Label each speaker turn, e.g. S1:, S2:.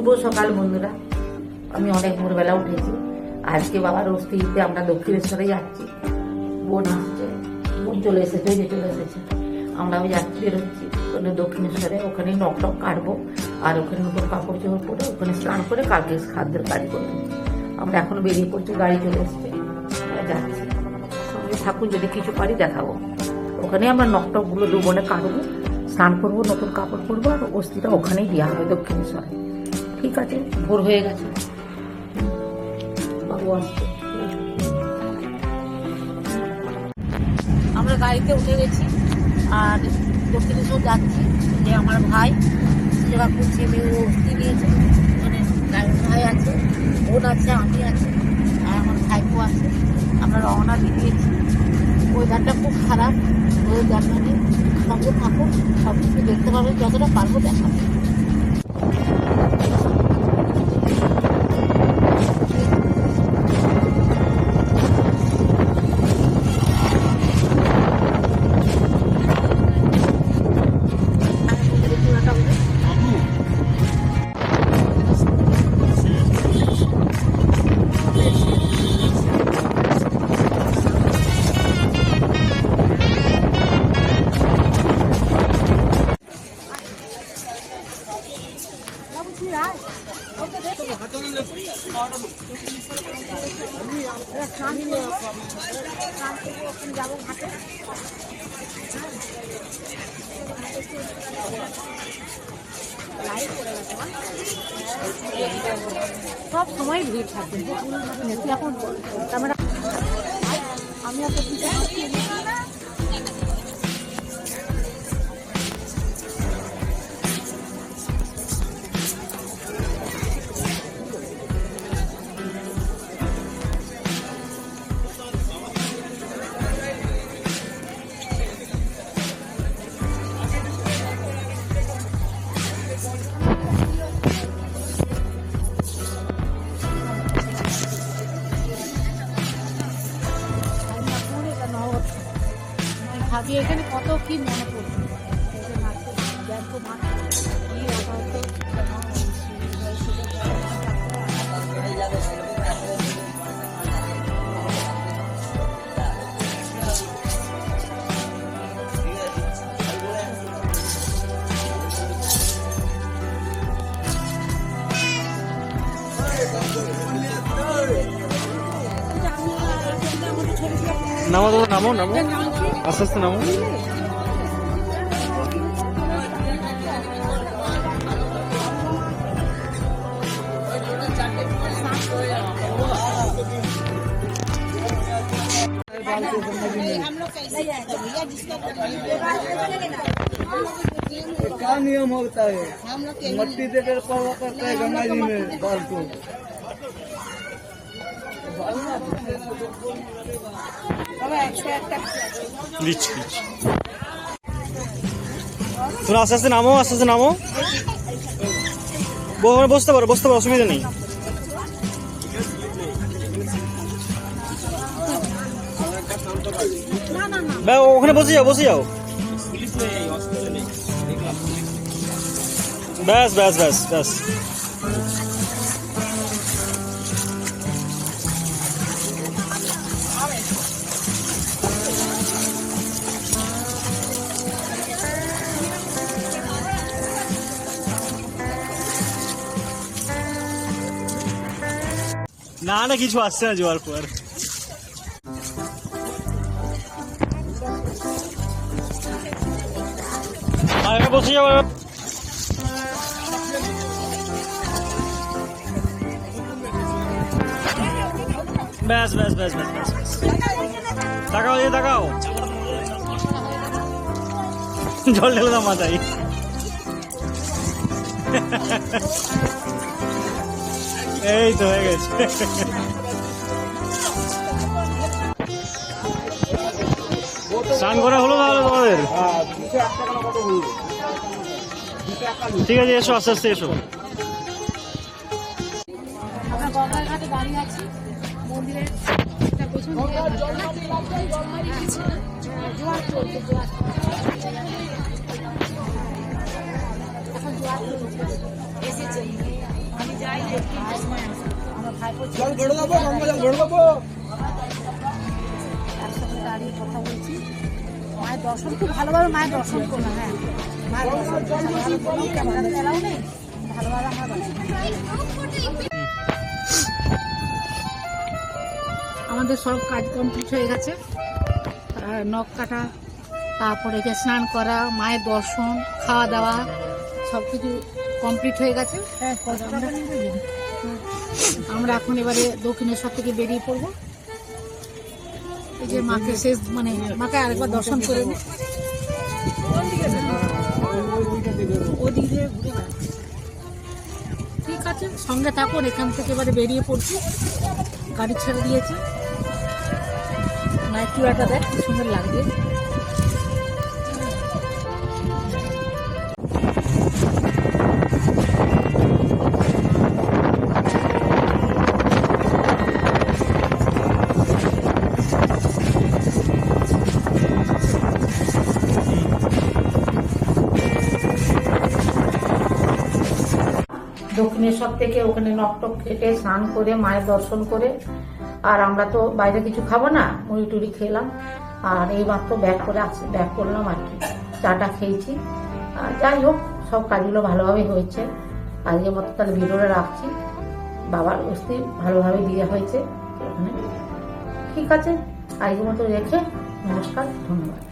S1: শুভ সকাল, বন্ধুরা। আমি অনেক ভোরবেলা উঠেছি। আজকে বাবার অস্থিতে আমরা দক্ষিণেশ্বরে যাচ্ছি। বোন আসছে। বোন চলে এসেছে যে চলে এসেছে। আমরা ওই যাচ্ছি বেরোচ্ছি ওখানে দক্ষিণেশ্বরে ওখানে নক টক কাটবো আর ওখানে নতুন কাপড় চোপড় পরে ওখানে স্নান করে কালকে খাদ্যের কাজ করব আমরা এখন বেরিয়ে পড়ছি, গাড়ি চলে এসছে। যাচ্ছি। সঙ্গে থাকুন, যদি কিছু পারি দেখাবো। ওখানে আমরা নকটকগুলো দু বোনে কাটবো, স্নান করব, নতুন কাপড় পরবো আর অস্থিটা ওখানেই দেওয়া হবে দক্ষিণেশ্বরে। ঠিক আছে। ভোর হয়ে গেছে। বাবু আমরা গাড়িতে উঠে গেছি আর দক্ষিণেশ্বর যাচ্ছি যে আমার ভাই সেবা করছে মেয়ে ও অস্থি নিয়েছে। মানে ভাই আছে বোন আছে আমি আছে আর আমার ভাইপো আছে। আমরা রওনা দিয়ে দিয়েছি। ওয়েদারটা খুব খারাপ ওয়েদার মানে সঙ্গে থাকুন সব কিছু দেখতে পাবেন যতটা পারব দেখাবো। সব সময় ভিড় থাকবে এখন ক্যামেরা আমি এত ভাবি এখানে কত কি মনে পড়ছে?
S2: নামো দাদা নামো নামো। అసస్తున్నాము
S3: क्या नियम होता है? मट्टी देकर पड़ा करता है गंगा जी में बाल को
S2: দিচ্ছি দিচ্ছি তুমি আস্তে আস্তে নামো, আস্তে আস্তে নামো। ওখানে বসতে পারো বসতে পারো, অসুবিধা নেই। ওখানে বসে যাও বসে যাও। ব্যাস ব্যাস ব্যাস ব্যাস। না না, কিছু আসছে না জোয়ার পর। বসে এবার। ব্যাস ব্যাস ব্যাস ব্যাস ব্যাস ব্যাস। তাকাও এই তাকাও। জল ঢেলে দাও মাথায়। এই তো হয়ে গেছে। স্নান করা হলো তাহলে তোমাদের? ঠিক আছে এসো আস্তে আস্তে এসো।
S1: এসেছে।
S4: মায়ের মায়ের দর্শন হ্যাঁ আমাদের সব কাজ কমপ্লিট হয়ে গেছে। নখ কাটা, তারপরে স্নান করা, মায়ের দর্শন, খাওয়া দাওয়া সব কিছু কমপ্লিট হয়ে গেছে। আমরা- আমরা এখন এবারে দক্ষিণেশ্বর থেকে বেরিয়ে পড়ব। এই যে মাকে শেষ মানে মাকে আরেকবার দর্শন করে। ঠিক আছে সঙ্গে থাকুন এখান থেকে এবারে বেরিয়ে পড়ছি। গাড়ি ছেড়ে দিয়েছে। মায়ের চূড়াটা দেখ কি সুন্দর লাগছে।
S1: দক্ষিণেশ্বর থেকে ওখানে নকটক কেটে স্নান করে, মায়ের দর্শন করে। আর আমরা তো বাইরে কিছু খাব না, মুড়ি টুড়ি খেলাম। আর এই মাত্র ব্যাক করে আসি, ব্যাক করলাম আর কি। চাটা খেয়েছি। যাই হোক, সব কাজগুলো ভালোভাবে হয়েছে। আজকের মতো তাহলে ভিডিওটা রাখছি। বাবার অস্থি ভালোভাবে দেওয়া হয়েছে। ঠিক আছে। আজকের মতো রেখে নমস্কার, ধন্যবাদ।